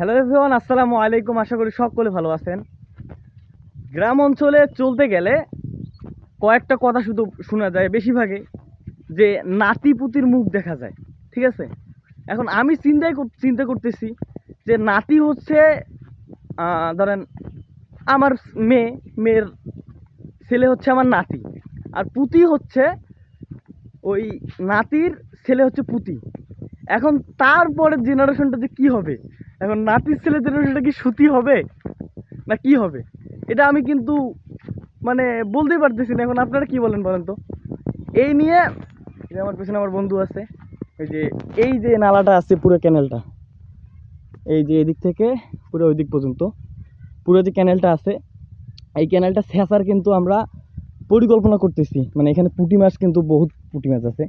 Hello everyone আসসালামু আলাইকুম, আশা করি সকলে ভালো আছেন। গ্রাম অঞ্চলে চলতে গেলে কয়েকটা কথা শুধু শোনা যায় বেশিরভাগে যে নাতি পুতির মুখ দেখা যায়, ঠিক আছে? এখন আমি চিন্তাই চিন্তা করতেছি যে নাতি হচ্ছে ধরেন আমার মেয়ে, মেয়ের ছেলে হচ্ছে আমার নাতি, আর পুতি হচ্ছে ওই নাতির ছেলে হচ্ছে পুতি। এখন তারপরের জেনারেশনটা যে কি হবে? এখন নাতির ছেলে জেনারেশনটা কি সুতি হবে? না কি হবে? এটা আমি কিন্তু মানে বলতেই পারতেছি না। এখন আপনারা কি বলেন বলেন তো? এই নিয়ে আমার পেছনে আমার বন্ধু আছে, এই যে এই যে নালাটা আছে পুরো ক্যানেলটা, এই যে এদিক থেকে পুরো ওই দিক পর্যন্ত, পুরো যে ক্যানেলটা আছে, এই ক্যানেলটা শেষার কিন্তু আমরা পরিকল্পনা করতেছি। মানে এখানে পুঁটি মাছ কিন্তু বহুত পুঁটি মাছ আছে।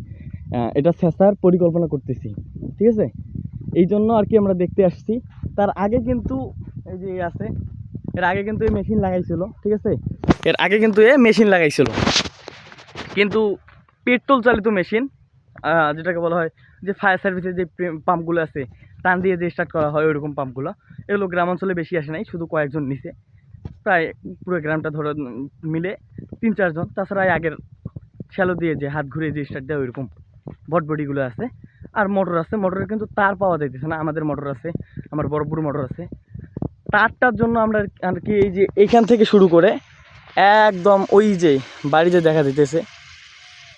এটা শেষার পরিকল্পনা করতেছি। ঠিক আছে? এই জন্য আর কি আমরা দেখতে আসছি। তার আগে কিন্তু এই যে আছে, এর আগে কিন্তু এই মেশিন লাগাইছিল, ঠিক আছে? এর আগে কিন্তু এ মেশিন লাগাইছিল। কিন্তু পেট্রোল চালিত মেশিন যেটাকে বলা হয় যে ফায়ার সার্ভিসের যে পাম্পগুলো আছে, টান দিয়ে যে স্টার্ট করা হয় ওইরকম পাম্পগুলো এগুলো গ্রাম অঞ্চলে বেশি আসে নাই, শুধু কয়েকজন নিচে প্রায় পুরো গ্রামটা ধরো মিলে তিন চারজন। তাছাড়া আগের শ্যালো দিয়ে যে হাত ঘুরিয়ে যে স্টার্ট দেয় ওইরকম বটবডিগুলো আছে। আর মোটর আছে। মোটরের কিন্তু তার পাওয়া যাইতেছে না, আমাদের মোটর আছে, আমার বড় বড় মোটর আছে। তারটার জন্য আমরা আর কি এই যে এইখান থেকে শুরু করে একদম ওই যে বাড়ি যে দেখা দিতেছে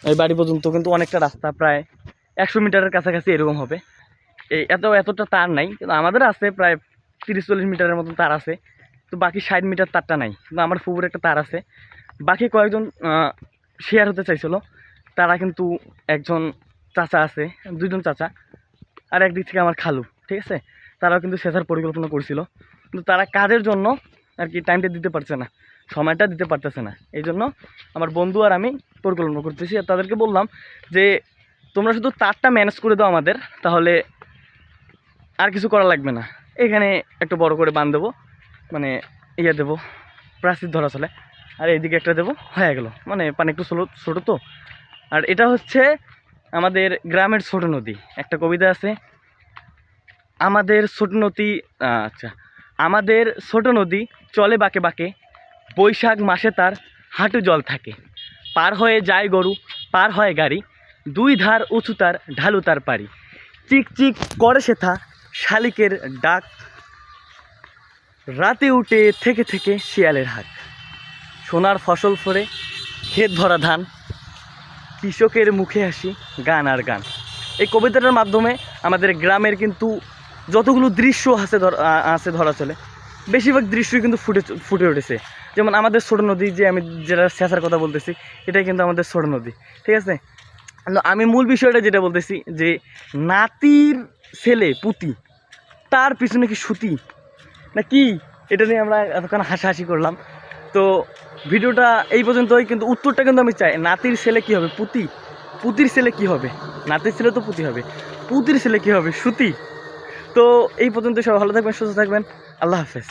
এই বাড়ি পর্যন্ত কিন্তু অনেকটা রাস্তা, প্রায় একশো মিটারের কাছাকাছি এরকম হবে। এই এত, এতটা তার নাই, কিন্তু আমাদের আছে প্রায় তিরিশ চল্লিশ মিটারের মতন তার আছে তো বাকি ষাট মিটার তারটা নাই, কিন্তু আমার ফুপুর একটা তার আছে। বাকি কয়েকজন শেয়ার হতে চাইছিল, তারা কিন্তু একজন চাচা আছে, দুইজন চাচা আর একদিক থেকে আমার খালু, ঠিক আছে? তারাও কিন্তু শেষার পরিকল্পনা করছিল। কিন্তু তারা কাজের জন্য আর কি টাইমটা দিতে পারছে না, সময়টা দিতে পারতেছে না। এই জন্য আমার বন্ধু আর আমি পরিকল্পনা করতেছি। আর তাদেরকে বললাম যে, তোমরা শুধু তারটা ম্যানেজ করে দাও আমাদের, তাহলে আর কিছু করা লাগবে না। এখানে একটু বড় করে বাঁধ দেবো মানে ইয়ে দেবো, প্রাচীর ধরা চলে। আর এইদিকে একটা দেবো, হয়ে গেল। মানে পানি একটু ছোটো ছোটো তো। আর এটা হচ্ছে আমাদের গ্রামের ছোট নদী। একটা কবিতা আছে, আমাদের ছোট নদী আচ্ছা আমাদের ছোট নদী চলে বাঁকে বাঁকে, বৈশাখ মাসে তার হাঁটু জল থাকে। পার হয়ে যায় গরু, পার হয় গাড়ি, দুই ধার উঁচু তার ঢালু তার পারি চিক চিক করে সেথা শালিকের ডাক। রাতে উঠে থেকে থেকে শিয়ালের হাট। সোনার ফসল ফরে ক্ষেত ভরা ধান। কৃষকের মুখে হাসি গান আর গান। এই কবিতাটার মাধ্যমে আমাদের গ্রামের কিন্তু যতগুলো দৃশ্য আছে আছে ধরা চলে, বেশিরভাগ দৃশ্যই কিন্তু ফুটে ফুটে উঠেছে। যেমন আমাদের ছোট নদী যে আমি যেটা শেষার কথা বলতেছি, এটাই কিন্তু আমাদের ছোট নদী, ঠিক আছে? আমি মূল বিষয়টা যেটা বলতেছি যে নাতির ছেলে, পুতি, তার পিছনে কি সুতি? না কি? এটা নিয়ে আমরা এতক্ষণ হাসাহাসি করলাম। তো ভিডিওটা এই পর্যন্তই, কিন্তু উত্তরটা কিন্তু আমি চাই। নাতির ছেলে কি হবে? পুতি। পুতির ছেলে কি হবে? নাতির ছেলে তো পুতি হবে। পুতির ছেলে কি হবে? সুতি। তো এই পর্যন্ত সবাই ভালো থাকবেন, সুস্থ থাকবেন। আল্লাহ হাফেজ।